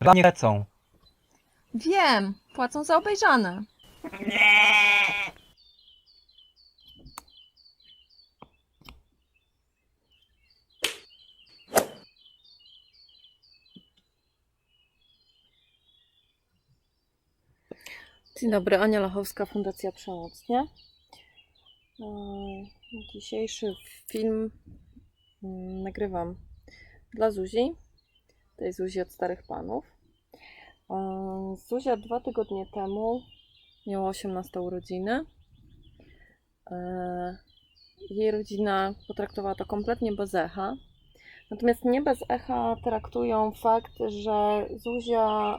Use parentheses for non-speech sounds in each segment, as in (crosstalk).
Dla nie lecą. Wiem, płacą za obejrzane. Dzień dobry, Ania Lachowska, Fundacja Przemoc, nie? E, Dzisiejszy film mm, nagrywam dla Zuzi, tej Zuzi od Starych Panów. Zuzia dwa tygodnie temu miała 18 urodziny. E, Jej rodzina potraktowała to kompletnie bez echa. Natomiast nie bez echa traktują fakt, że Zuzia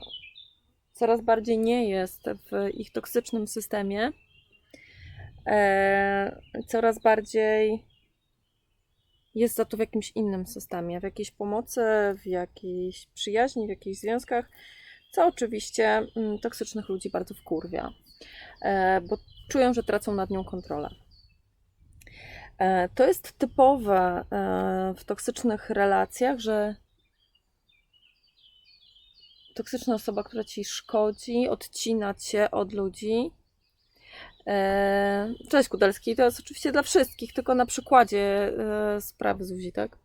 coraz bardziej nie jest w ich toksycznym systemie. E, coraz bardziej jest za to w jakimś innym systemie, w jakiejś pomocy, w jakiejś przyjaźni, w jakichś związkach, co oczywiście mm, toksycznych ludzi bardzo wkurwia, e, bo czują, że tracą nad nią kontrolę. E, to jest typowe e, w toksycznych relacjach, że toksyczna osoba, która ci szkodzi, odcina cię od ludzi. E, Cześć Kudelski, to jest oczywiście dla wszystkich, tylko na przykładzie e, sprawy Zuzi, tak?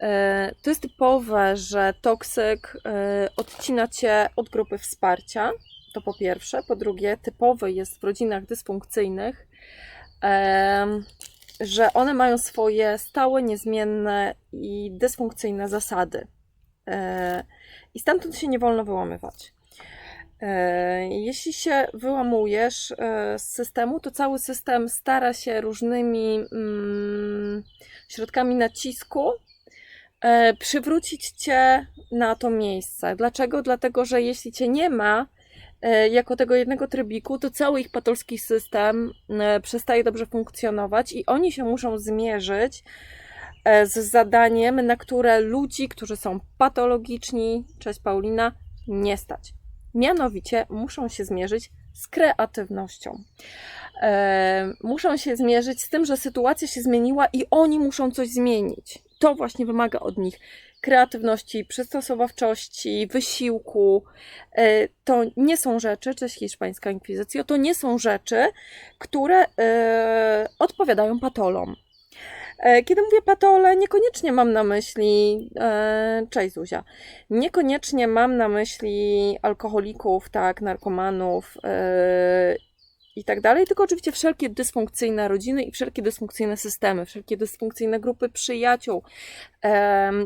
E, To jest typowe, że toksyk odcina cię od grupy wsparcia. To po pierwsze. Po drugie, typowy jest w rodzinach dysfunkcyjnych, że one mają swoje stałe, niezmienne i dysfunkcyjne zasady. I stamtąd się nie wolno wyłamywać. E, Jeśli się wyłamujesz e, z systemu, to cały system stara się różnymi mm, środkami nacisku e, przywrócić cię na to miejsce. Dlaczego? Dlatego, że jeśli cię nie ma jako tego jednego trybiku, to cały ich patolski system przestaje dobrze funkcjonować i oni się muszą zmierzyć z zadaniem, na które ludzi, którzy są patologiczni, cześć Paulina, nie stać. Mianowicie muszą się zmierzyć z kreatywnością. E, muszą się zmierzyć z tym, że sytuacja się zmieniła i oni muszą coś zmienić. To właśnie wymaga od nich kreatywności, przystosowawczości, wysiłku. E, to nie są rzeczy, cześć hiszpańska inkwizycja, to nie są rzeczy, które e, odpowiadają patolom. E, Kiedy mówię patole, niekoniecznie mam na myśli, e, cześć Zuzia, niekoniecznie mam na myśli alkoholików, tak, narkomanów e, i tak dalej, tylko oczywiście wszelkie dysfunkcyjne rodziny i wszelkie dysfunkcyjne systemy, wszelkie dysfunkcyjne grupy przyjaciół,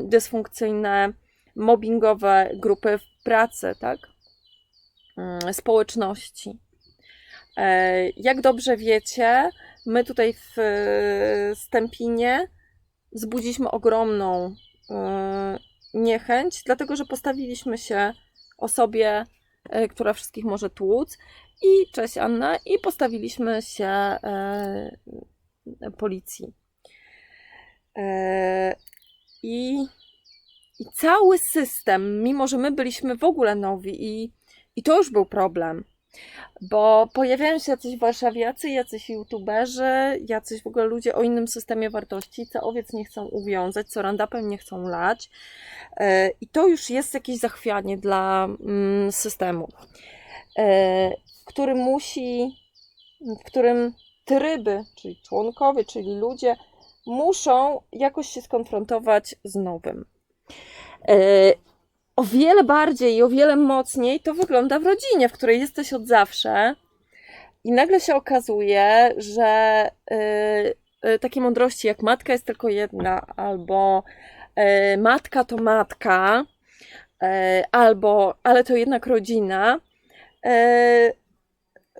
dysfunkcyjne mobbingowe grupy w pracy, tak, Mm, społeczności. Jak dobrze wiecie, my tutaj w e, Stępinie wzbudziliśmy ogromną e, niechęć, dlatego że postawiliśmy się osobie, e, która wszystkich może tłuc. I cześć Anna, i postawiliśmy się policji. I, I cały system, mimo że my byliśmy w ogóle nowi, i, i to już był problem. Bo pojawiają się jacyś warszawiacy, jacyś youtuberzy, jacyś w ogóle ludzie o innym systemie wartości, co owiec nie chcą uwiązać, co randapem nie chcą lać. E, I to już jest jakieś zachwianie dla mm, systemu, e, który musi, w którym tryby, czyli członkowie, czyli ludzie, muszą jakoś się skonfrontować z nowym. O wiele bardziej i o wiele mocniej to wygląda w rodzinie, w której jesteś od zawsze. I nagle się okazuje, że y, y, takie mądrości jak matka jest tylko jedna, albo y, matka to matka, y, albo ale to jednak rodzina, y,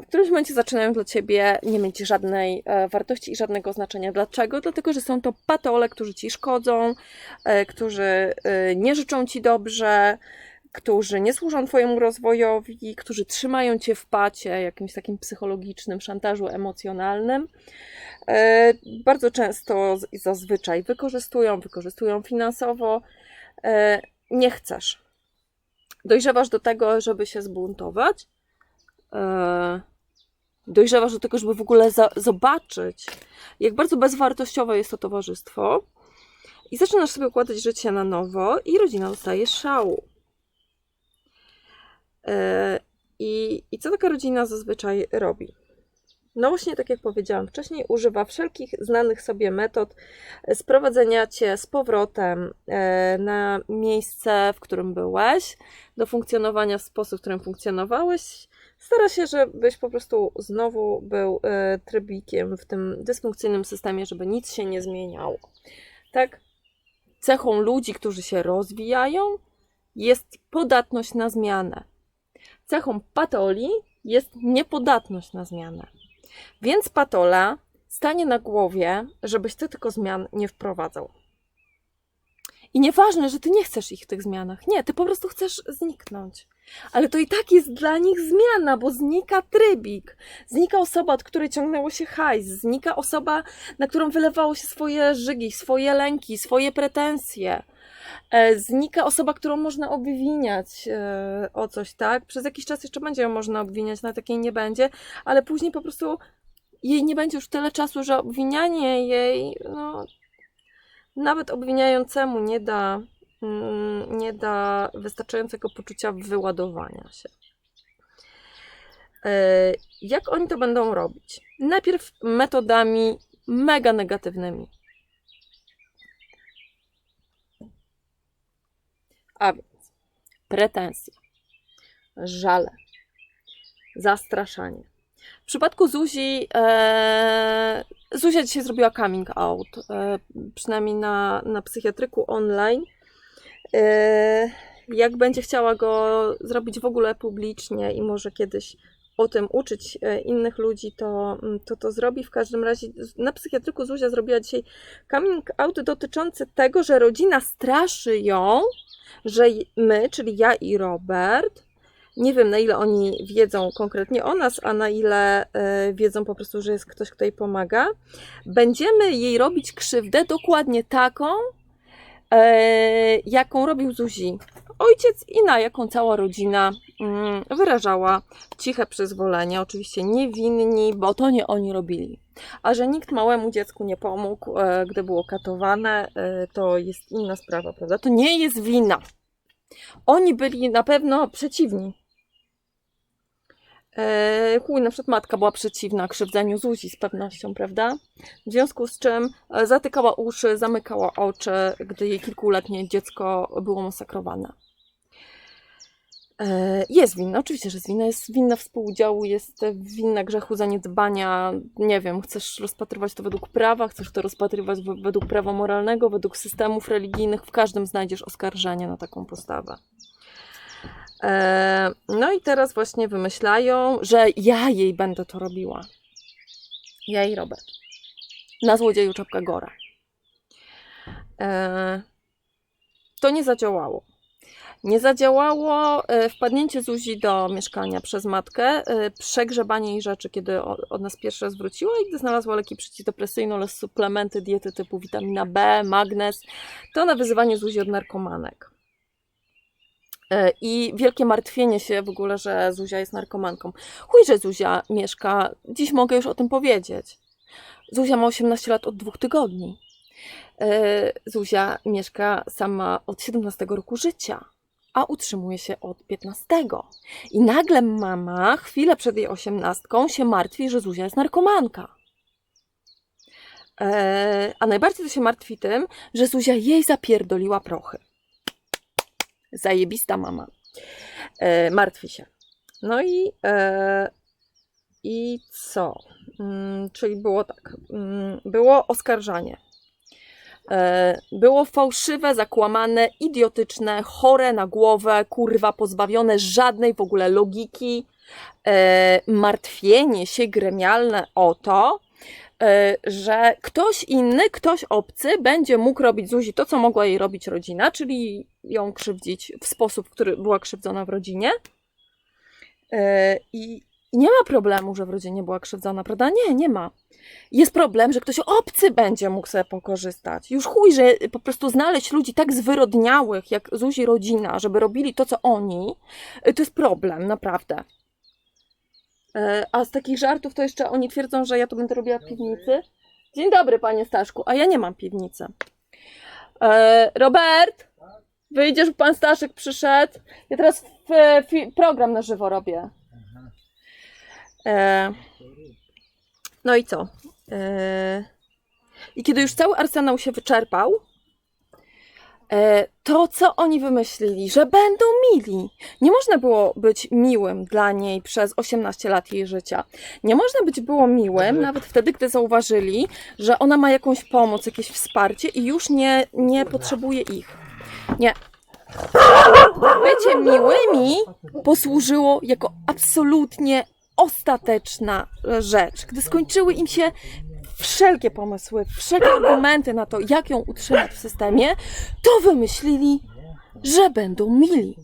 w którymś momencie zaczynają dla ciebie nie mieć żadnej e, wartości i żadnego znaczenia. Dlaczego? Dlatego, że są to patole, którzy ci szkodzą, e, którzy e, nie życzą ci dobrze, którzy nie służą twojemu rozwojowi, którzy trzymają cię w pacie, jakimś takim psychologicznym szantażu emocjonalnym. Bardzo często i zazwyczaj wykorzystują, wykorzystują finansowo. Nie chcesz. Dojrzewasz do tego, żeby się zbuntować. E, Dojrzewasz do tego, żeby w ogóle zobaczyć, jak bardzo bezwartościowe jest to towarzystwo. I zaczynasz sobie układać życie na nowo i rodzina dostaje szału. E, I, I co taka rodzina zazwyczaj robi? No właśnie, tak jak powiedziałam wcześniej, używa wszelkich znanych sobie metod sprowadzenia cię z powrotem e, na miejsce, w którym byłeś, do funkcjonowania w sposób, w którym funkcjonowałeś. Stara się, żebyś po prostu znowu był e, trybikiem w tym dysfunkcyjnym systemie, żeby nic się nie zmieniało. Tak? Cechą ludzi, którzy się rozwijają, jest podatność na zmianę. Cechą patoli jest niepodatność na zmianę. Więc patola stanie na głowie, żebyś ty tylko zmian nie wprowadzał. I nieważne, że ty nie chcesz ich w tych zmianach. Nie, ty po prostu chcesz zniknąć. Ale to i tak jest dla nich zmiana, bo znika trybik. Znika osoba, od której ciągnęło się hajs. Znika osoba, na którą wylewało się swoje żygi, swoje lęki, swoje pretensje. E, Znika osoba, którą można obwiniać e, o coś, tak? Przez jakiś czas jeszcze będzie ją można obwiniać, na takiej nie będzie, ale później po prostu jej nie będzie już tyle czasu, że obwinianie jej, no, nawet obwiniającemu nie da, mm, nie da wystarczającego poczucia wyładowania się. E, Jak oni to będą robić? Najpierw metodami mega negatywnymi. A więc pretensje, żale, zastraszanie. W przypadku Zuzi, e, Zuzia dzisiaj zrobiła coming out, e, przynajmniej na, na psychiatryku online. E, jak będzie chciała go zrobić w ogóle publicznie i może kiedyś o tym uczyć e, innych ludzi, to, to to zrobi. W każdym razie na psychiatryku Zuzia zrobiła dzisiaj coming out dotyczący tego, że rodzina straszy ją, że my, czyli ja i Robert, nie wiem na ile oni wiedzą konkretnie o nas, a na ile e, wiedzą po prostu, że jest ktoś, kto jej pomaga, będziemy jej robić krzywdę dokładnie taką, e, jaką robił Zuzi ojciec i na jaką cała rodzina mm, wyrażała ciche przyzwolenie. Oczywiście niewinni, bo to nie oni robili. A że nikt małemu dziecku nie pomógł, e, gdy było katowane, to jest inna sprawa, prawda? To nie jest wina. Oni byli na pewno przeciwni. E, chuj, na przykład matka była przeciwna krzywdzeniu Zuzi z pewnością, prawda? W związku z czym e, zatykała uszy, zamykała oczy, gdy jej kilkuletnie dziecko było masakrowane. E, Jest winna, oczywiście, że jest winna. Jest winna współudziału, jest winna grzechu zaniedbania. Nie wiem, chcesz rozpatrywać to według prawa, chcesz to rozpatrywać według prawa moralnego, według systemów religijnych. W każdym znajdziesz oskarżenie na taką postawę. E, No i teraz właśnie wymyślają, że ja jej będę to robiła. Ja i Robert. Na złodzieju czapka Gora. E, To nie zadziałało. Nie zadziałało e, wpadnięcie Zuzi do mieszkania przez matkę, przegrzebanie jej rzeczy, kiedy od nas pierwszy raz wróciła i gdy znalazła leki przeciwdepresyjne oraz suplementy diety typu witamina B, magnez, to na wyzywanie Zuzi od narkomanek. E, I wielkie martwienie się w ogóle, że Zuzia jest narkomanką. Chuj, że Zuzia mieszka, dziś mogę już o tym powiedzieć. Zuzia ma 18 lat od dwóch tygodni. E, Zuzia mieszka sama od 17 roku życia, a utrzymuje się od 15. I nagle mama, chwilę przed jej 18, się martwi, że Zuzia jest narkomanka. E, a najbardziej to się martwi tym, że Zuzia jej zapierdoliła prochy. Zajebista mama. E, martwi się. No i, e, i co? Mm, czyli było tak. Mm, było oskarżanie. E, Było fałszywe, zakłamane, idiotyczne, chore na głowę, kurwa, pozbawione żadnej w ogóle logiki, e, martwienie się gremialne o to, że ktoś inny, ktoś obcy będzie mógł robić Zuzi to, co mogła jej robić rodzina, czyli ją krzywdzić w sposób, który była krzywdzona w rodzinie. I i nie ma problemu, że w rodzinie była krzywdzona, prawda? Nie, nie ma. Jest problem, że ktoś obcy będzie mógł sobie pokorzystać. Już chuj, że po prostu znaleźć ludzi tak zwyrodniałych, jak Zuzi rodzina, żeby robili to, co oni, y, to jest problem, naprawdę. E, A z takich żartów to jeszcze oni twierdzą, że ja to będę robiła w piwnicy. Dzień dobry, panie Staszku, a ja nie mam piwnicy. E, Robert, Wyjdziesz, pan Staszek przyszedł. Ja teraz program na żywo robię. E, no i co? I kiedy już cały arsenał się wyczerpał, to co oni wymyślili, że będą mili. Nie można było być miłym dla niej przez 18 lat jej życia. Nie można być było miłym nawet wtedy, gdy zauważyli, że ona ma jakąś pomoc, jakieś wsparcie i już nie, nie potrzebuje ich. Nie. Bycie miłymi posłużyło jako absolutnie ostateczna rzecz. Gdy skończyły im się wszelkie pomysły, wszelkie argumenty na to, jak ją utrzymać w systemie, to wymyślili, że będą mili.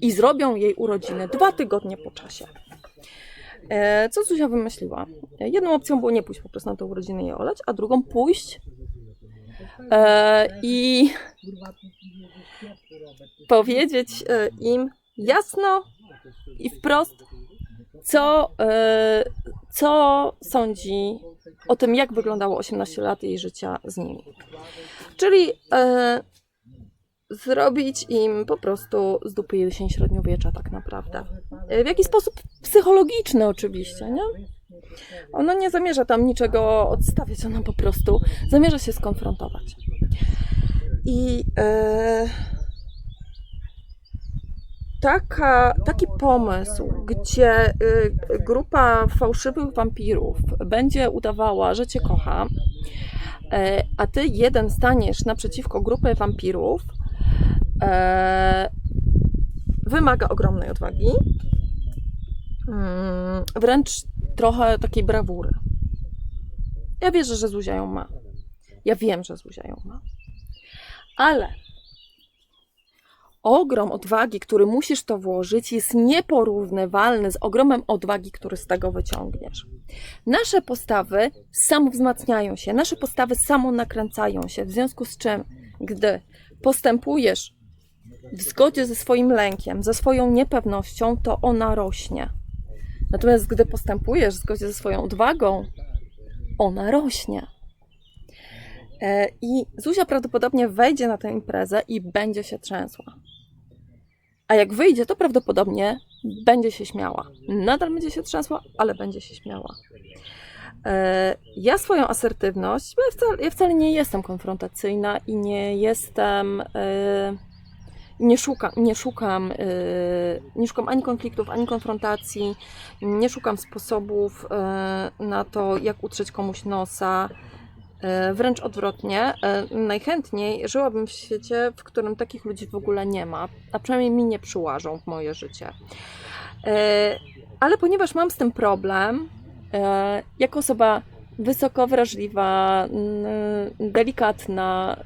I zrobią jej urodziny dwa tygodnie po czasie. E, Co Zuzia wymyśliła? Jedną opcją było nie pójść po prostu na te urodziny i olać, a drugą pójść e, i powiedzieć e, im jasno i wprost, co, e, co sądzi o tym, jak wyglądało 18 lat jej życia z nimi. Czyli e, zrobić im po prostu z dupy jesień średniowiecza tak naprawdę. E, W jaki sposób psychologiczny oczywiście, nie? Ona nie zamierza tam niczego odstawiać, ona po prostu zamierza się skonfrontować. I taka, taki pomysł, gdzie y, grupa fałszywych wampirów będzie udawała, że cię kocha, e, a ty jeden staniesz naprzeciwko grupy wampirów, e, wymaga ogromnej odwagi, mm, wręcz trochę takiej brawury. Ja wierzę, że Zuzia ją ma. Ja wiem, że Zuzia ją ma. Ale ogrom odwagi, który musisz to włożyć, jest nieporównywalny z ogromem odwagi, który z tego wyciągniesz. Nasze postawy samowzmacniają się, nasze postawy samonakręcają się, w związku z czym, gdy postępujesz w zgodzie ze swoim lękiem, ze swoją niepewnością, to ona rośnie. Natomiast gdy postępujesz w zgodzie ze swoją odwagą, ona rośnie. E, I Zuzia prawdopodobnie wejdzie na tę imprezę i będzie się trzęsła. A jak wyjdzie, to prawdopodobnie będzie się śmiała. Nadal będzie się trzęsła, ale będzie się śmiała. E, Ja swoją asertywność, ja wcale, ja wcale nie jestem konfrontacyjna i nie jestem. Nie szukam, nie szukam, e, nie szukam ani konfliktów, ani konfrontacji, nie szukam sposobów e, na to, jak utrzeć komuś nosa. E, Wręcz odwrotnie, e, najchętniej żyłabym w świecie, w którym takich ludzi w ogóle nie ma, a przynajmniej mi nie przyłażą w moje życie. E, Ale ponieważ mam z tym problem, jako osoba wysoko wrażliwa, delikatna,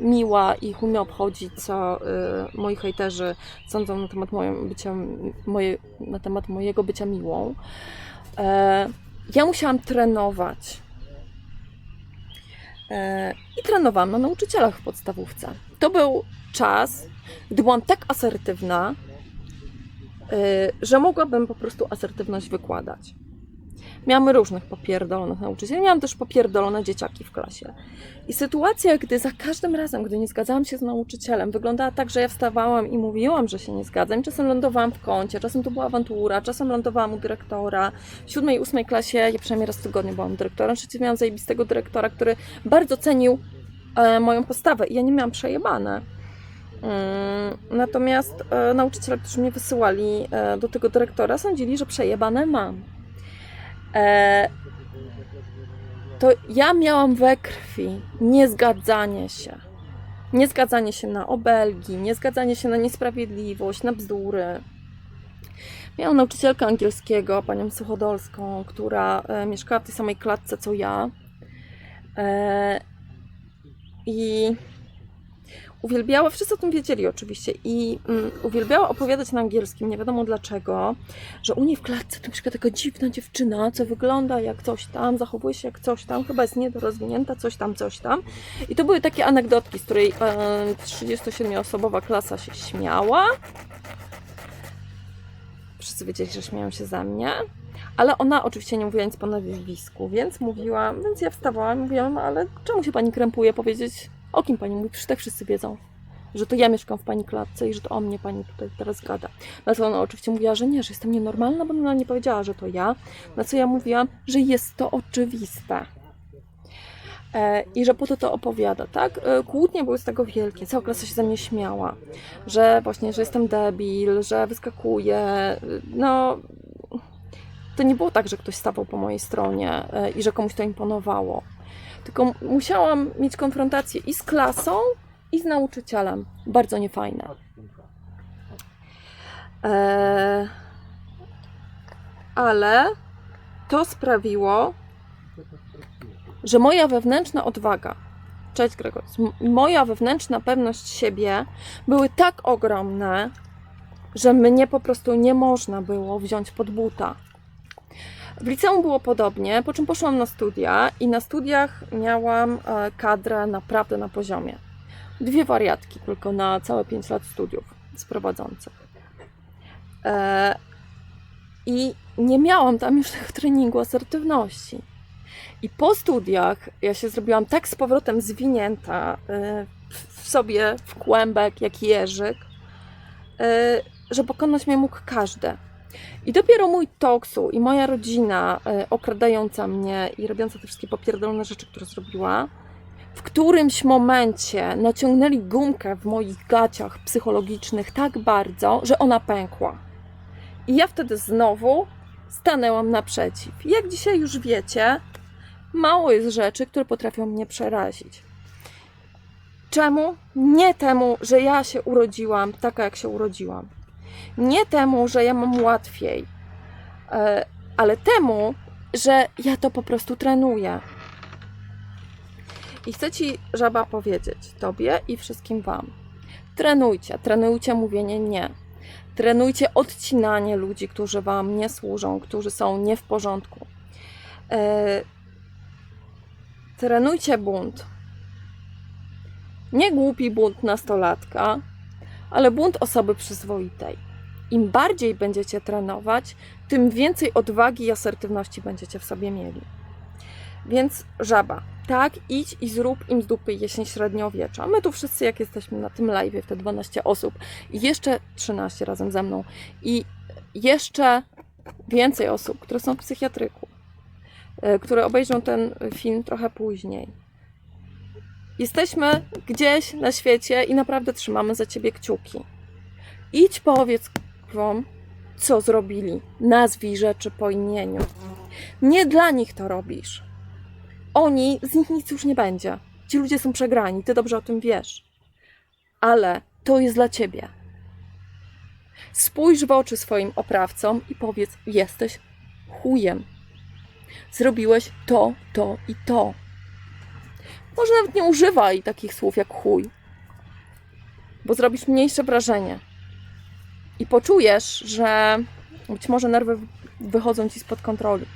miła i umie obchodzić, co moi hejterzy sądzą na temat, moją bycia, moje, na temat mojego bycia miłą, ja musiałam trenować I trenowałam na nauczycielach w podstawówce. To był czas, gdy byłam tak asertywna, e, że mogłabym po prostu asertywność wykładać. Miałam różnych popierdolonych nauczycieli, miałam też popierdolone dzieciaki w klasie. I sytuacja, gdy za każdym razem, gdy nie zgadzałam się z nauczycielem, wyglądała tak, że ja wstawałam i mówiłam, że się nie zgadzam. Czasem lądowałam w kącie, czasem to była awantura, czasem lądowałam u dyrektora. W siódmej, ósmej klasie ja przynajmniej raz w tygodniu byłam dyrektorem. Trzeci miałam zajebistego dyrektora, który bardzo cenił e, moją postawę i ja nie miałam przejebane. Mm, Natomiast e, nauczyciele, którzy mnie wysyłali e, do tego dyrektora, sądzili, że przejebane mam. E, to ja miałam we krwi niezgadzanie się. Niezgadzanie się na obelgi, niezgadzanie się na niesprawiedliwość, na bzdury. Miałam nauczycielkę angielskiego, panią Suchodolską, która e, mieszkała w tej samej klatce co ja. E, I uwielbiała, wszyscy o tym wiedzieli oczywiście, i mm, uwielbiała opowiadać na angielskim, nie wiadomo dlaczego, że u niej w klatce to mieszka taka dziwna dziewczyna, co wygląda jak coś tam, zachowuje się jak coś tam, chyba jest niedorozwinięta, coś tam, coś tam. I to były takie anegdotki, z której e, 37-osobowa klasa się śmiała. Wszyscy wiedzieli, że śmieją się ze mnie. Ale ona oczywiście nie mówiła nic po nazwisku, więc mówiła, więc ja wstawałam i mówiłam, ale czemu się pani krępuje powiedzieć, o kim pani mówi? Przecież tak wszyscy wiedzą. że to ja mieszkam w pani klatce i że to o mnie pani tutaj teraz gada. Na co ona oczywiście mówiła, że nie, że jestem nienormalna, bo ona nie powiedziała, że to ja. Na co ja mówiłam, że jest to oczywiste. E, I że po to to opowiada, tak? E, Kłótnie były z tego wielkie, cała klasa się ze mnie śmiała, że właśnie, że jestem debil, że wyskakuję, no... To nie było tak, że ktoś stawał po mojej stronie e, i że komuś to imponowało. Tylko musiałam mieć konfrontację i z klasą, i z nauczycielem. Bardzo niefajne. Eee, ale to sprawiło, że moja wewnętrzna odwaga, cześć Gregor, moja wewnętrzna pewność siebie były tak ogromne, że mnie po prostu nie można było wziąć pod buta. W liceum było podobnie, po czym poszłam na studia i na studiach miałam e, kadrę naprawdę na poziomie. Dwie wariatki tylko na całe 5 lat studiów z prowadzących. E, I nie miałam tam już tego treningu asertywności. I po studiach ja się zrobiłam tak z powrotem zwinięta e, w sobie w kłębek, jak jeżyk, że pokonać mnie mógł każdy. I dopiero mój toksu i moja rodzina e, okradająca mnie i robiąca te wszystkie popierdolone rzeczy, które zrobiła, w którymś momencie naciągnęli gumkę w moich gaciach psychologicznych tak bardzo, że ona pękła. I ja wtedy znowu stanęłam naprzeciw. Jak dzisiaj już wiecie, mało jest rzeczy, które potrafią mnie przerazić. Czemu? Nie temu, że ja się urodziłam taka, jak się urodziłam. Nie temu, że ja mam łatwiej, e, ale temu, że ja to po prostu trenuję. I chcę Ci, żaba, powiedzieć Tobie i wszystkim Wam. Trenujcie, trenujcie mówienie nie. Trenujcie odcinanie ludzi, którzy Wam nie służą, którzy są nie w porządku. E, trenujcie bunt. Nie głupi bunt nastolatka, ale bunt osoby przyzwoitej. Im bardziej będziecie trenować, tym więcej odwagi i asertywności będziecie w sobie mieli. Więc żaba, tak, idź i zrób im z dupy jesień średniowiecza. My tu wszyscy, jak jesteśmy na tym live, te 12 osób i jeszcze 13 razem ze mną i jeszcze więcej osób, które są w psychiatryku, e, które obejrzą ten film trochę później. Jesteśmy gdzieś na świecie i naprawdę trzymamy za ciebie kciuki. Idź powiedz co zrobili. Nazwij rzeczy po imieniu. Nie dla nich to robisz. Oni, z nich nic już nie będzie. Ci ludzie są przegrani, ty dobrze o tym wiesz. Ale to jest dla ciebie. Spójrz w oczy swoim oprawcom i powiedz: Jesteś chujem. Zrobiłeś to, to i to. Może nawet nie używaj takich słów jak chuj, bo zrobisz mniejsze wrażenie. I poczujesz, że być może nerwy wychodzą ci spod kontroli.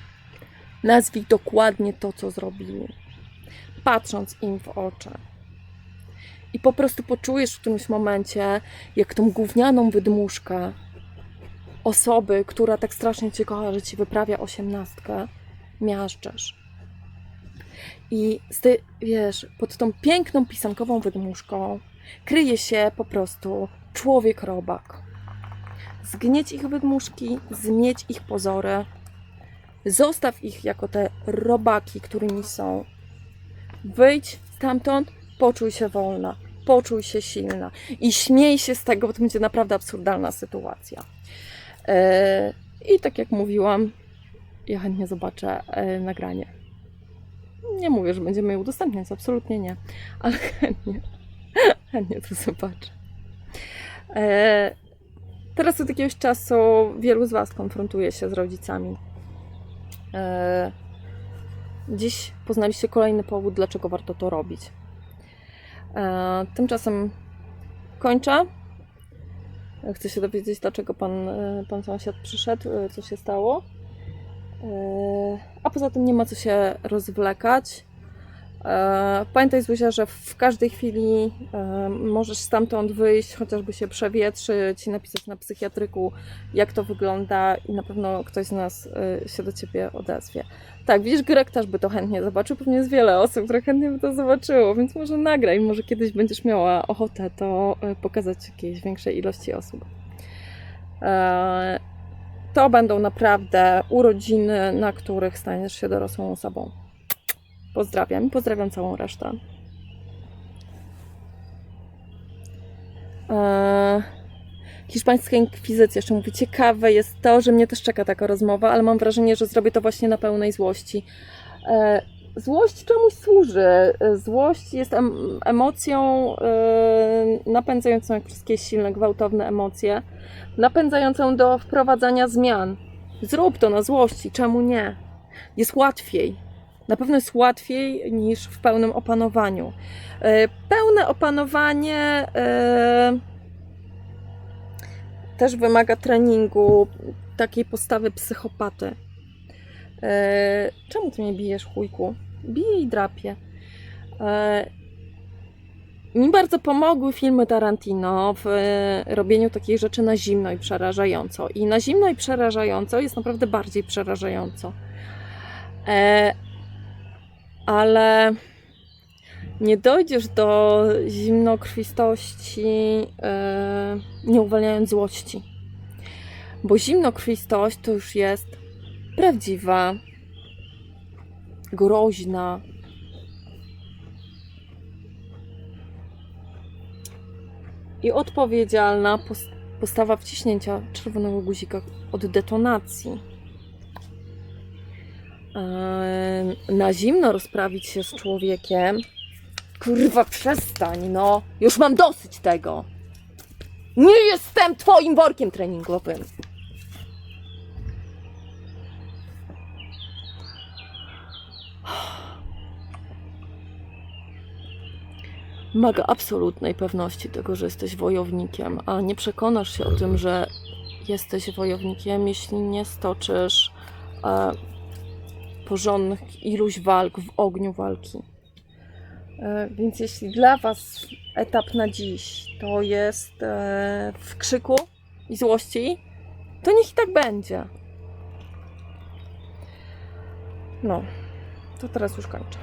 Nazwij dokładnie to, co zrobili, patrząc im w oczy. I po prostu poczujesz w którymś momencie, jak tą gównianą wydmuszkę osoby, która tak strasznie cię kocha, że ci wyprawia osiemnastkę, miażdżesz. I tej, wiesz, pod tą piękną pisankową wydmuszką kryje się po prostu człowiek robak. Zgnieć ich wydmuszki, zmieć ich pozory, zostaw ich jako te robaki, którymi są. Wyjdź stamtąd, poczuj się wolna, poczuj się silna i śmiej się z tego, bo to będzie naprawdę absurdalna sytuacja. Eee, I tak jak mówiłam, ja chętnie zobaczę e, nagranie. Nie mówię, że będziemy je udostępniać, absolutnie nie, ale (laughs) chętnie, chętnie to zobaczę. E, teraz od jakiegoś czasu wielu z Was konfrontuje się z rodzicami. E, dziś poznaliście kolejny powód, dlaczego warto to robić. E, tymczasem kończę. Chcę się dowiedzieć, dlaczego pan, e, pan sąsiad przyszedł, co się stało. A poza tym nie ma co się rozwlekać. E, Pamiętaj, Zuzia, że w każdej chwili e, możesz stamtąd wyjść, chociażby się przewietrzyć i napisać na psychiatryku, jak to wygląda, i na pewno ktoś z nas e, się do ciebie odezwie. Tak, widzisz, Greg też by to chętnie zobaczył. Pewnie jest wiele osób, które chętnie by to zobaczyło, więc może nagraj. Może kiedyś będziesz miała ochotę to pokazać jakiejś większej ilości osób. To będą naprawdę urodziny, na których staniesz się dorosłą osobą. Pozdrawiam i pozdrawiam całą resztę. Eee, Hiszpańska inkwizycja, jeszcze mówię, ciekawe jest to, że mnie też czeka taka rozmowa, ale mam wrażenie, że zrobię to właśnie na pełnej złości. Eee, Złość czemuś służy. E, Złość jest em- emocją e, napędzającą, jak wszystkie silne, gwałtowne emocje, napędzającą do wprowadzania zmian. Zrób to na złości, czemu nie? Jest łatwiej. Na pewno jest łatwiej niż w pełnym opanowaniu. E, Pełne opanowanie e, też wymaga treningu, takiej postawy psychopaty. E, Czemu ty mnie bijesz, chujku? Biję i drapię. E, Mi bardzo pomogły filmy Tarantino w robieniu takich rzeczy na zimno i przerażająco. I na zimno i przerażająco jest naprawdę bardziej przerażająco. Ale nie dojdziesz do zimnokrwistości, e, nie uwalniając złości. Bo zimnokrwistość to już jest prawdziwa, groźna. I odpowiedzialna pos- postawa wciśnięcia czerwonego guzika od detonacji. Na zimno rozprawić się z człowiekiem. Kurwa, przestań, no. Już mam dosyć tego. Nie jestem twoim workiem treningowym. Wymaga absolutnej pewności tego, że jesteś wojownikiem, a nie przekonasz się o tym, że jesteś wojownikiem, jeśli nie stoczysz e, porządnych iluś walk w ogniu walki. E, więc jeśli dla Was etap na dziś to jest e, w krzyku i złości, to niech i tak będzie. No, to teraz już kończę.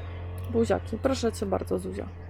Buziaki, proszę Cię bardzo, Zuzia.